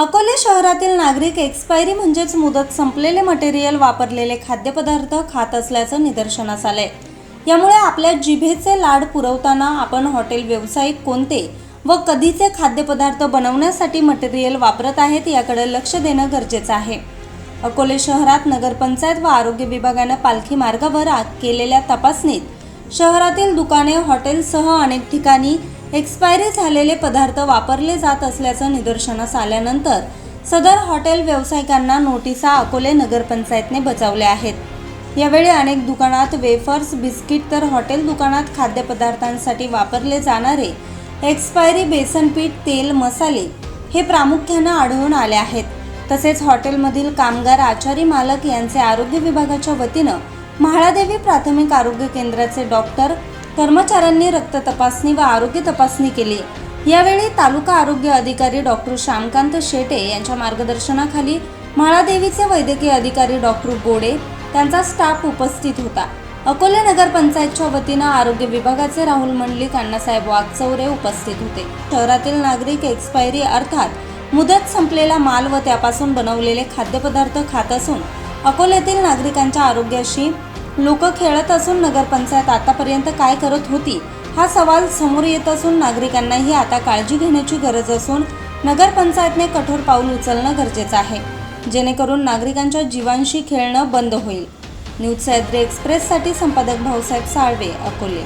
अकोले शहरातील नागरिक एक्सपायरी म्हणजेच मुदत संपलेले मटेरियल वापरलेले खाद्यपदार्थ खात असल्याचं निदर्शनास आलंय. यामुळे आपल्या जिभेचे लाड पुरवताना आपण हॉटेल व्यावसायिक कोणते व कधीचे खाद्यपदार्थ बनवण्यासाठी मटेरियल वापरत आहेत याकडे लक्ष देणं गरजेचं आहे. अकोले शहरात नगरपंचायत व आरोग्य विभागानं पालखी मार्गावर केलेल्या तपासणीत शहरातील दुकाने हॉटेलसह अनेक ठिकाणी एक्सपायरी झालेले पदार्थ वापरले जात असल्याचं निदर्शनास आल्यानंतर सदर हॉटेल व्यावसायिकांना नोटिसा अकोले नगरपंचायतने बजावल्या आहेत. यावेळी अनेक दुकानात वेफर्स बिस्किट तर हॉटेल दुकानात खाद्यपदार्थांसाठी वापरले जाणारे एक्सपायरी बेसन पीठ तेल मसाले हे प्रामुख्यानं आढळून आले आहेत. तसेच हॉटेलमधील कामगार आचारी मालक यांचे आरोग्य विभागाच्या वतीनं म्हाळादेवी प्राथमिक आरोग्य केंद्राचे डॉक्टर कर्मचाऱ्यांनी रक्त तपासणी व आरोग्य तपासणी केली. यावेळी तालुका आरोग्य अधिकारी डॉक्टर श्यामकांत शेटे यांच्या मार्गदर्शनाखाली म्हाळादेवीचे वैद्यकीय अधिकारी डॉक्टर गोडे त्यांचा स्टाफ उपस्थित होता. अकोले नगरपंचायतच्या वतीनं आरोग्य विभागाचे राहुल मंडलिक अण्णासाहेब वागचौरे उपस्थित होते. शहरातील नागरिक एक्सपायरी अर्थात मुदत संपलेला माल व त्यापासून बनवलेले खाद्यपदार्थ खात असून अकोल्यातील नागरिकांच्या आरोग्याशी लोक खेळत असून नगरपंचायत आतापर्यंत काय करत होती हा सवाल समोर येत असून नागरिकांनाही आता काळजी घेण्याची गरज असून नगरपंचायतने कठोर पाऊल उचलणं गरजेचं आहे जेणेकरून नागरिकांच्या जीवांशी खेळणं बंद होईल. न्यूज सह्याद्री एक्सप्रेससाठी संपादक भाऊसाहेब साळवे अकोले.